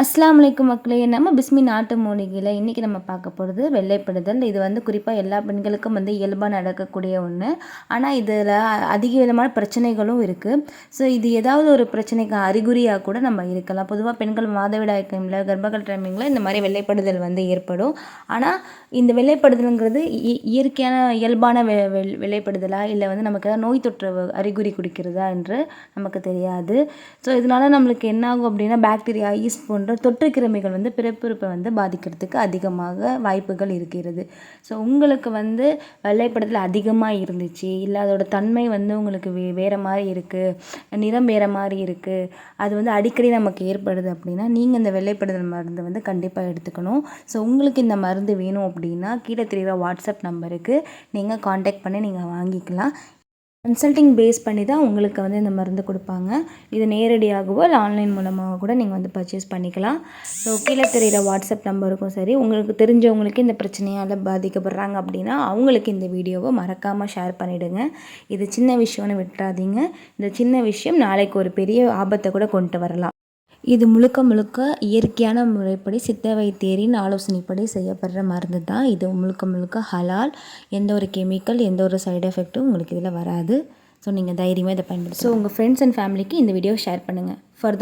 அஸ்லாம் அலைக்கும் மக்களே நம்ம பிஸ்மி நாட்டு மூலிகையில் இன்றைக்கி நம்ம பார்க்க போகிறது வெள்ளைப்படுதல். இது வந்து குறிப்பாக எல்லா பெண்களுக்கும் வந்து இயல்பாக நடக்கக்கூடிய ஒன்று ஆனால் இதில் அதிக விதமான பிரச்சனைகளும் இருக்குது ஸோ இது ஏதாவது ஒரு பிரச்சனைக்கு அறிகுறியாக கூட நம்ம இருக்கலாம். பொதுவாக பெண்கள் மாதவிடாய் டைமில் கர்ப்பகால டைமிங்கில் இந்த மாதிரி வெள்ளைப்படுதல் வந்து ஏற்படும். ஆனால் இந்த வெள்ளைப்படுதலுங்கிறது இ இயற்கையான இயல்பான வெ வெள் வெள்ளைப்படுதலா? இல்லை வந்து நமக்கு ஏதாவது நோய் தொற்று அறிகுறி குடிக்கிறதா என்று நமக்கு தெரியாது. ஸோ இதனால நம்மளுக்கு என்ன ஆகும் அப்படின்னா பாக்டீரியா ஈஸ்ட் போன்ற தொற்று கிருமிகள் வந்து பிறப்புறுப்பை வந்து பாதிக்கிறதுக்கு அதிகமாக வாய்ப்புகள் இருக்கிறது. ஸோ உங்களுக்கு வந்து வெள்ளைப்படத்தில் அதிகமாக இருந்துச்சு. இல்லை அதோட தன்மை வந்து உங்களுக்கு வே வேறு மாதிரி இருக்குது நிறம் வேறு மாதிரி இருக்குது அது வந்து அடிக்கடி நமக்கு ஏற்படுது அப்படின்னா நீங்கள் இந்த வெள்ளைப்படுதல் மருந்து வந்து கண்டிப்பாக எடுத்துக்கணும். ஸோ உங்களுக்கு இந்த மருந்து வேணும் அப்படின்னா கீழே தெரிகிற வாட்ஸ்அப் நம்பருக்கு நீங்கள் காண்டாக்ட் பண்ணி நீங்கள் வாங்கிக்கலாம். கன்சல்டிங் பேஸ் பண்ணி தான் உங்களுக்கு வந்து இந்த மருந்து கொடுப்பாங்க. இது நேரடியாகவோ இல்லை ஆன்லைன் மூலமாக கூட நீங்கள் வந்து பர்ச்சேஸ் பண்ணிக்கலாம். ஸோ கீழே தெரிகிற வாட்ஸ்அப் நம்பருக்கும் சரி உங்களுக்கு தெரிஞ்சவங்களுக்கு இந்த பிரச்சனையால் பாதிக்கப்படுறாங்க அப்படின்னா அவங்களுக்கு இந்த வீடியோவை மறக்காமல் ஷேர் பண்ணிவிடுங்க இது சின்ன விஷயம்னு விட்டுறாதீங்க. இந்த சின்ன விஷயம் நாளைக்கு ஒரு பெரிய ஆபத்தை கூட கொண்டு வரலாம். இது முழுக்க முழுக்க இயற்கையான முறைப்படி சித்த வைத்தியரின் ஆலோசனைப்படி செய்யப்படுற மருந்து தான். இது முழுக்க முழுக்க ஹலால். எந்த ஒரு கெமிக்கல் எந்த ஒரு சைடு எஃபெக்ட்டும் உங்களுக்கு இதில் வராது. ஸோ நீங்கள் தைரியமாக இதை பயன்படுத்தி ஸோ உங்கள் ஃப்ரெண்ட்ஸ் அண்ட் ஃபேமிலிக்கு இந்த வீடியோ ஷேர் பண்ணுங்கள் ஃபர்தர்